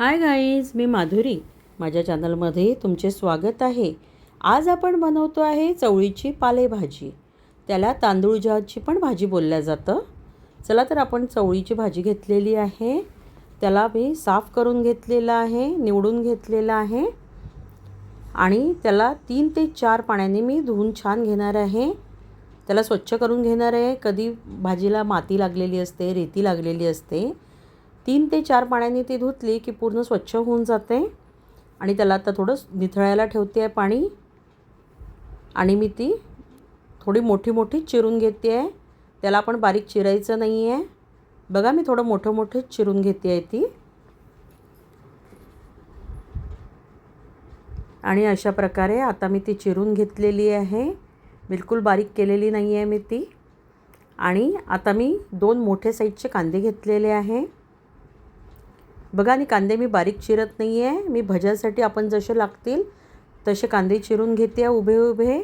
Hi guys मी माधुरी. माझ्या चॅनलमध्ये तुमचे स्वागत आहे. आज आपण बनवतो आहे चवळीची पालेभाजी. त्याला तांदूळजाची पण भाजी बोलल्या जातं. चला तर आपण चवळीची भाजी घेतलेली आहे. त्याला मी साफ करून घेतलेलं आहे निवडून घेतलेलं आहे. आणि त्याला तीन ते चार पाण्याने मी धुवून छान घेणार आहे. त्याला स्वच्छ करून घेणार आहे. कधी भाजीला माती लागलेली असते रेती लागलेली असते तीन ते चार पाण्याने ती धुतली की पूर्ण स्वच्छ होऊन जाते. आणि त्याला आता थोडं निथळायला ठेवते आहे पाणी. आणि मी ती थोडी मोठी मोठी चिरून घेते आहे त्याला आपण बारीक चिरायचं नाही आहे बघा मी थोडं मोठं मोठं चिरून घेते आहे ती. आणि अशा प्रकारे आता मी ती चिरून घेतलेली आहे. बिलकुल बारीक केलेली नाही आहे मी ती. आणि आता मी दोन मोठे साईजचे कांदे घेतलेले आहे. बघा आणि कांदे मी बारीक चिरत नाही आहे मी भज्यासाठी आपण जसे लागतील तसे कांदे चिरून घेते उभे उभे.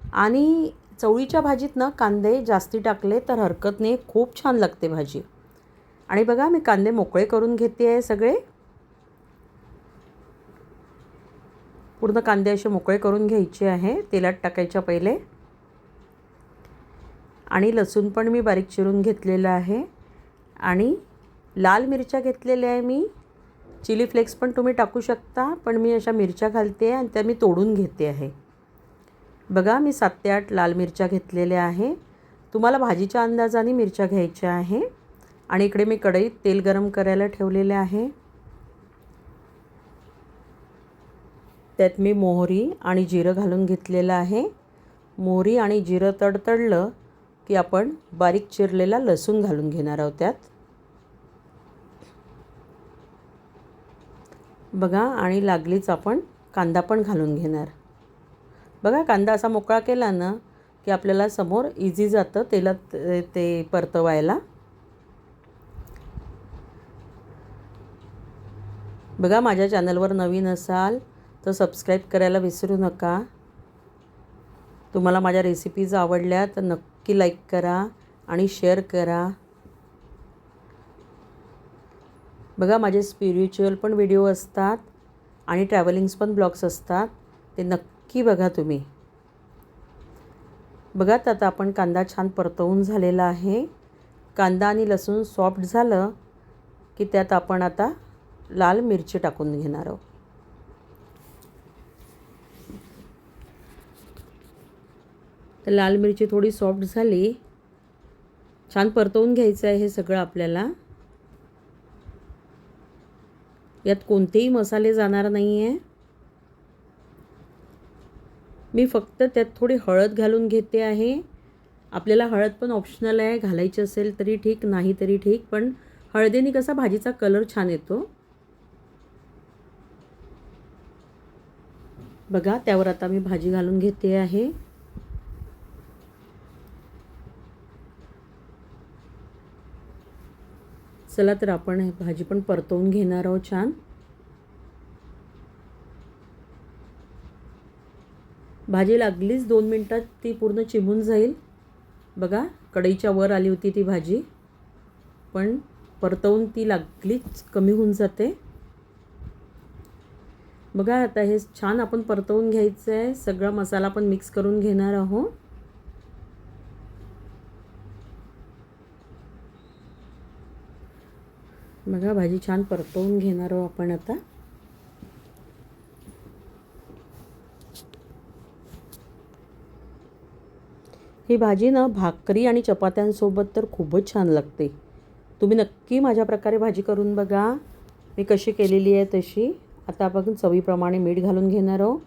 आणि चवळीच्या भाजीत ना कांदे जास्ती टाकले तर हरकत नाही खूप छान लागते भाजी. आणि बघा मी कांदे मोकळे करून घेते आहे सगळे. पूर्ण कांदे असे मोकळे करून घ्यायचे आहे तेलात टाकायच्या पहिले. आणि लसूण पण मी बारीक चिरून घेतलेलं आहे. आणि लाल मिरच्या घेतलेल्या आहे मी. चिली फ्लेक्स पण तुम्ही टाकू शकता पण मी अशा मिरच्या घालते आहे आणि त्या मी तोडून घेते आहे. बघा मी सात ते आठ लाल मिरच्या घेतलेल्या आहे. तुम्हाला भाजीच्या अंदाजाने मिरच्या घ्यायच्या आहे. आणि इकडे मी कढईत तेल गरम करायला ठेवलेले आहे. त्यात मी मोहरी आणि जिरं घालून घेतलेलं आहे. मोहरी आणि जिरं तडतडलं की आपण बारीक चिरलेला लसूण घालून घेणार आहोत त्यात. बघा आणि लागलीच आपण कांदा पण घालून घेणार. बघा कांदा असा मोकळा केला ना की आपल्याला समोर इझी जातं तेलात ते परतवायला. बघा माझ्या चॅनलवर नवीन असाल तर सबस्क्राईब करायला विसरू नका. तुम्हाला माझ्या रेसिपीज आवडल्या तर नक्की लाईक करा आणि शेअर करा. बघा माझे स्पिरिच्युअल पण व्हिडिओ असतात आणि ट्रॅव्हलिंग्स पण ब्लॉग्स असतात. ते नक्की बघा तुम्ही. बघा आता आपण कांदा छान परतवून झालेला आहे. कांदा आणि लसूण सॉफ्ट झालं की त्यात आपण आता लाल मिरची टाकून घेणार आहोत. तर लाल मिरची थोडी सॉफ्ट झाली. छान परतवून घ्यायचं आहे हे सगळं आपल्याला. यात कोणतेही मसाले जाणार नाही आहे मी फक्त त्यात थोडी हळद घालून घेते आहे. आपल्याला हळद पण ऑप्शनल आहे घालायची असेल तरी ठीक नाही तरी ठीक पण हळदीने कसा भाजीचा कलर छान येतो. बघा त्यावर आता मी भाजी घालून घेते आहे. चला तर आपण भाजी पण परतवून घेणार आहोत छान. भाजी लागलीच दोन मिनटात ती पूर्ण चिमून जाईल. बघा कढईच्या वर आली होती ती भाजी. पण परतवून ती लागलीच कमी होऊन जाते. बघा आता हे छान आपण परतवून घ्यायचं आहे सगळा मसाला पण मिक्स करून घेणार आहोत. बघा भाजी छान परतवून घेणार आहोत आपण आता. ही भाजी ना भाकरी आणि चपात्यांसोबत तर खूपच छान लागते. तुम्ही नक्की माझ्या प्रकारे भाजी करून बघा. मी कशी केलेली आहे तशी. आता आपण चवीप्रमाणे मीठ घालून घेणार आहोत.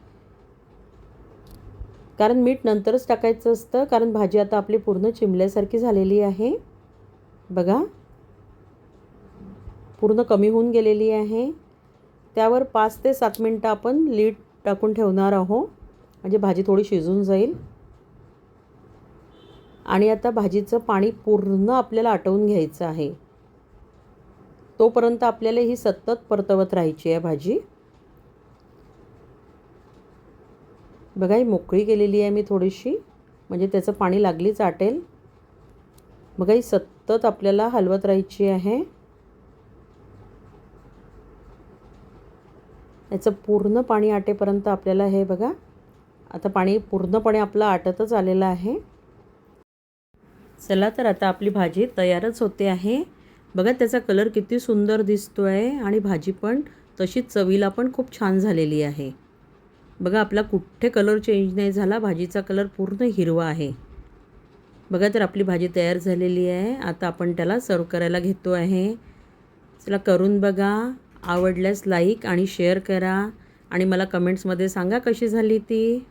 कारण मीठ नंतरच टाकायचं असतं. कारण भाजी आता आपली पूर्ण चिमल्यासारखी झालेली आहे. बघा. पूर्ण कमी होऊन गेलेली आहे. त्यावर पाच ते सात मिनटं आपण लीड टाकून ठेवणार आहोत. म्हणजे भाजी थोडी शिजून जाईल. आणि आता भाजीचं पाणी पूर्ण आपल्याला आटवून घ्यायचं आहे. तोपर्यंत आपल्याला ही सतत परतवत राहायची आहे भाजी. बघा ही मोकळी केलेली आहे मी थोडीशी. म्हणजे त्याचं पाणी लागलीच आटेल. बघा ही सतत आपल्याला हलवत राहायची आहे. याचं पूर्ण पाणी आटेपर्यंत आपल्याला हे बघा. आता पाणी पूर्णपणे आपलं आटतच आलेलं आहे. चला तर आता आपली भाजी तयारच होते आहे. बघा त्याचा कलर किती सुंदर दिसतो आहे आणि भाजी पण तशीच चवीला पण खूप छान झालेली आहे. बघा आपला कुठे कलर चेंज नाही झाला भाजीचा कलर पूर्ण हिरवा आहे. बघा तर आपली भाजी तयार झालेली आहे. आता आपण त्याला सर्व करायला घेतो आहे. चला करून बघा. आवडल्यास लाईक आणि शेअर करा. आणि मला कमेंट्समध्ये सांगा कशी झाली ती.